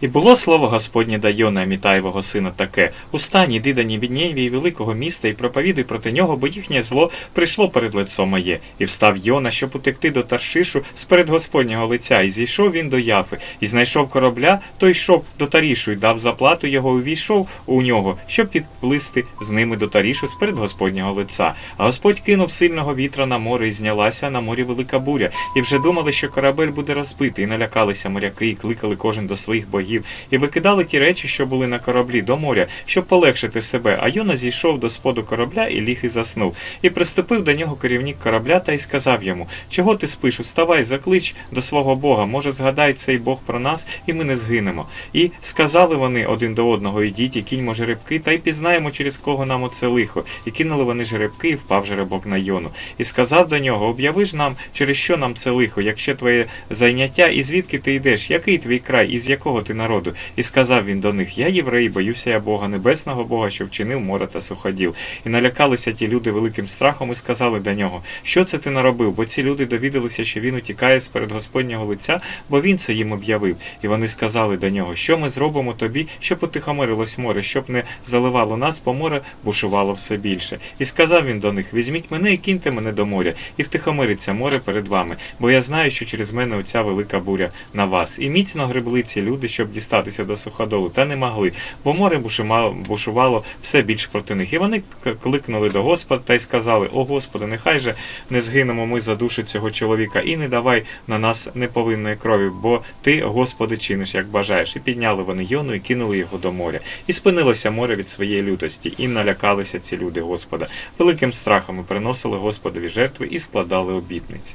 І було слово Господнє до Йона Амітаєвого сина таке: Устань, іди до Нівінєві великого міста і проповідуй проти нього, бо їхнє зло прийшло перед лицо моє. І встав Йона, щоб утекти до Таршишу сперед Господнього лиця, і зійшов він до Яфи, і знайшов корабля, то йшов до Тарішу, і дав заплату його, і увійшов у нього, щоб підплисти з ними до Тарішу сперед Господнього лиця. А Господь кинув сильного вітра на море, і знялася на морі велика буря. І вже думали, що корабель буде розбитий, і налякалися моряки, і кликали кожен до своїх богів, і викидали ті речі, що були на кораблі, до моря, щоб полегшити себе. А Йона зійшов до споду корабля і ліг і заснув. І приступив до нього керівник корабля та й сказав йому: Чого ти спиш? Уставай, заклич до свого Бога. Може, згадай цей Бог про нас, і ми не згинемо. І сказали вони один до одного: Ідіть, і кіньмо жеребки, та й пізнаємо, через кого нам оце лихо. І кинули вони жеребки, і впав жеребок на Йону. І сказав до нього: Об'яви ж нам, через що нам це лихо, якщо твоє зайняття, і звідки ти йдеш, який твій край, і з якого ти народу? І сказав він до них: Я єврей, боюся я Бога, небесного Бога, що вчинив море та суходіл. І налякалися ті люди великим страхом і сказали до нього: Що це ти наробив? Бо ці люди довідалися, що він утікає з перед Господнього лиця, бо він це їм об'явив. І вони сказали до нього: Що ми зробимо тобі, щоб утихомирилось море, щоб не заливало нас, бо море бушувало все більше. І сказав він до них: Візьміть мене і киньте мене до моря, і втихомириться море перед вами, бо я знаю, що через мене оця велика буря на вас. І міцно гребли ці люди, щоб дістатися до суходолу, та не могли, бо море бушувало, все більш проти них. І вони кликнули до Господа та й сказали: О Господи, нехай же не згинемо ми за душу цього чоловіка, і не давай на нас неповинної крові, бо ти, Господи, чиниш, як бажаєш. І підняли вони Йону і кинули його до моря. І спинилося море від своєї лютості, і налякалися ці люди Господа. Великим страхом приносили Господові жертви і складали обітниці.